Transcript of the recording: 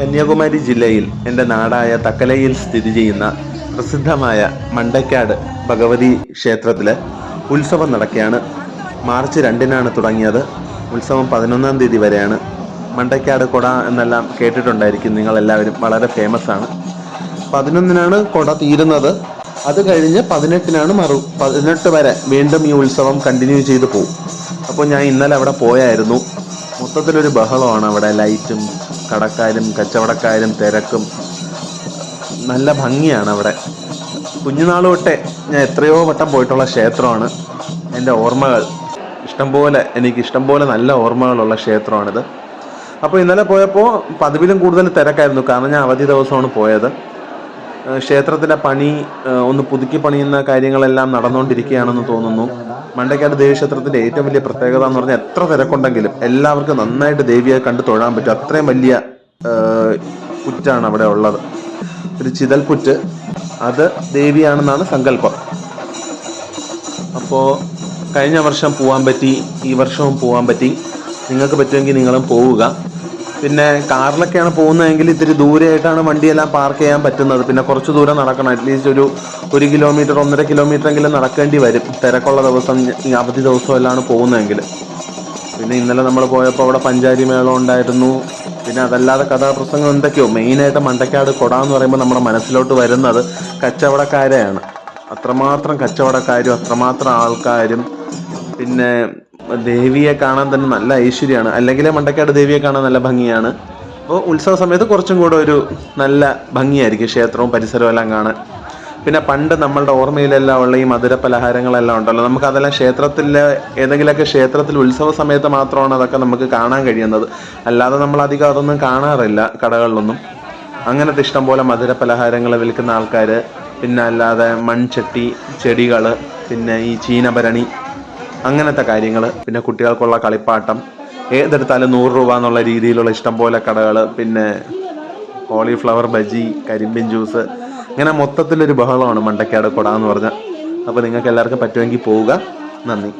കന്യാകുമാരി ജില്ലയിൽ എന്റെ നാടായ തക്കലയിൽ സ്ഥിതി ചെയ്യുന്ന പ്രസിദ്ധമായ മണ്ടക്കാട് ഭഗവതി ക്ഷേത്രത്തിലെ ഉത്സവം നടക്കുകയാണ്. മാർച്ച് രണ്ടിനാണ് തുടങ്ങിയത്. ഉത്സവം പതിനൊന്നാം തീയതി വരെയാണ്. മണ്ടക്കാട് കൊട എന്നെല്ലാം കേട്ടിട്ടുണ്ടായിരിക്കും. നിങ്ങളെല്ലാവരും വളരെ ഫേമസ് ആണ്. പതിനൊന്നിനാണ് കൊട തീരുന്നത്. അത് കഴിഞ്ഞ് പതിനെട്ടിനാണ് മറു പതിനെട്ട് വരെ വീണ്ടും ഈ ഉത്സവം കണ്ടിന്യൂ ചെയ്തു പോകും. അപ്പോൾ ഞാൻ ഇന്നലെ അവിടെ പോയായിരുന്നു. മൊത്തത്തിലൊരു ബഹളമാണ് അവിടെ ലൈറ്റും കടക്കാരും കച്ചവടക്കാരും തിരക്കും. നല്ല ഭംഗിയാണ് അവിടെ. കുഞ്ഞുനാൾ തൊട്ടേ ഞാൻ എത്രയോ വട്ടം പോയിട്ടുള്ള ക്ഷേത്രമാണ് എന്റെ ഓർമ്മകൾ. ഇഷ്ടംപോലെ എനിക്ക് ഇഷ്ടംപോലെ നല്ല ഓർമ്മകളുള്ള ക്ഷേത്രമാണിത്. അപ്പോൾ ഇന്നലെ പോയപ്പോൾ പതിവിലും കൂടുതൽ തിരക്കായിരുന്നു. കാരണം ഞാൻ അവധി ദിവസമാണ് പോയത്. ക്ഷേത്രത്തിലെ പണി ഒന്ന് പുതുക്കി പണിയുന്ന കാര്യങ്ങളെല്ലാം നടന്നുകൊണ്ടിരിക്കുകയാണെന്ന് തോന്നുന്നു. മണ്ടയ്ക്കാട് ദേവീക്ഷേത്രത്തിന്റെ ഏറ്റവും വലിയ പ്രത്യേകത എന്ന് പറഞ്ഞാൽ എത്ര തിരക്കുണ്ടെങ്കിലും എല്ലാവർക്കും നന്നായിട്ട് ദേവിയെ കണ്ട് തൊഴാൻ പറ്റും. അത്രയും വലിയ പുറ്റാണ് അവിടെ ഉള്ളത്. ഒരു ചിതൽ പുറ്റ് അത് ദേവിയാണെന്നാണ് സങ്കല്പം. അപ്പോൾ കഴിഞ്ഞ വർഷം പോകാൻ പറ്റി ഈ വർഷവും പോകാൻ പറ്റി. നിങ്ങൾക്ക് പറ്റുമെങ്കിൽ നിങ്ങളും പോവുക. പിന്നെ കാറിലൊക്കെയാണ് പോകുന്നതെങ്കിൽ ഇത്തിരി ദൂരെയായിട്ടാണ് വണ്ടിയെല്ലാം പാർക്ക് ചെയ്യാൻ പറ്റുന്നത്. പിന്നെ കുറച്ച് ദൂരം നടക്കണം. അറ്റ്ലീസ്റ്റ് ഒരു ഒരു കിലോമീറ്റർ ഒന്നര കിലോമീറ്റർ എങ്കിലും നടക്കേണ്ടി വരും. തിരക്കുള്ള ദിവസം അവധി ദിവസമെല്ലാം പോകുന്നതെങ്കിൽ. പിന്നെ ഇന്നലെ നമ്മൾ പോയപ്പോൾ അവിടെ പഞ്ചാരി മേളം ഉണ്ടായിരുന്നു. പിന്നെ അതല്ലാതെ കഥാപ്രസംഗം എന്തൊക്കെയോ? മെയിനായിട്ട് മണ്ടക്കാട് കൊട എന്ന് പറയുമ്പോൾ നമ്മുടെ മനസ്സിലോട്ട് വരുന്നത് കച്ചവടക്കാരെയാണ്. അത്രമാത്രം കച്ചവടക്കാരും അത്രമാത്രം ആൾക്കാരും. പിന്നെ ദേവിയെ കാണാൻ തന്നെ നല്ല ഐശ്വര്യമാണ്. അല്ലെങ്കിൽ മണ്ടക്കാട് ദേവിയെ കാണാൻ നല്ല ഭംഗിയാണ്. അപ്പോൾ ഉത്സവ സമയത്ത് കുറച്ചും കൂടെ ഒരു നല്ല ഭംഗിയായിരിക്കും ക്ഷേത്രവും പരിസരവും എല്ലാം കാണാൻ. പിന്നെ പണ്ട് നമ്മളുടെ ഓർമ്മയിലെല്ലാം ഉള്ള ഈ മധുര പലഹാരങ്ങളെല്ലാം ഉണ്ടല്ലോ. നമുക്ക് അതെല്ലാം ക്ഷേത്രത്തിലെ ഏതെങ്കിലുമൊക്കെ ക്ഷേത്രത്തിൽ ഉത്സവ സമയത്ത് മാത്രമാണ് അതൊക്കെ നമുക്ക് കാണാൻ കഴിയുന്നത്. അല്ലാതെ നമ്മൾ അധികം അതൊന്നും കാണാറില്ല കടകളിലൊന്നും. അങ്ങനത്തെ ഇഷ്ടംപോലെ മധുര പലഹാരങ്ങൾ വിൽക്കുന്ന ആൾക്കാർ പിന്നെ അല്ലാതെ മൺചട്ടി ചെടികൾ പിന്നെ ഈ ചീനഭരണി അങ്ങനത്തെ കാര്യങ്ങൾ. പിന്നെ കുട്ടികൾക്കുള്ള കളിപ്പാട്ടം. ഏതെടുത്താലും നൂറ് രൂപ എന്നുള്ള രീതിയിലുള്ള ഇഷ്ടംപോലെ കടകൾ പിന്നെ കോളിഫ്ലവർ ബജി കരിമ്പിൻ ജ്യൂസ്. ഇങ്ങനെ മൊത്തത്തിലൊരു ബഹളമാണ് മണ്ടക്കാട് കൊട എന്ന് പറഞ്ഞാൽ. അപ്പോൾ നിങ്ങൾക്ക് എല്ലാവർക്കും പറ്റുമെങ്കിൽ പോവുക. നന്ദി.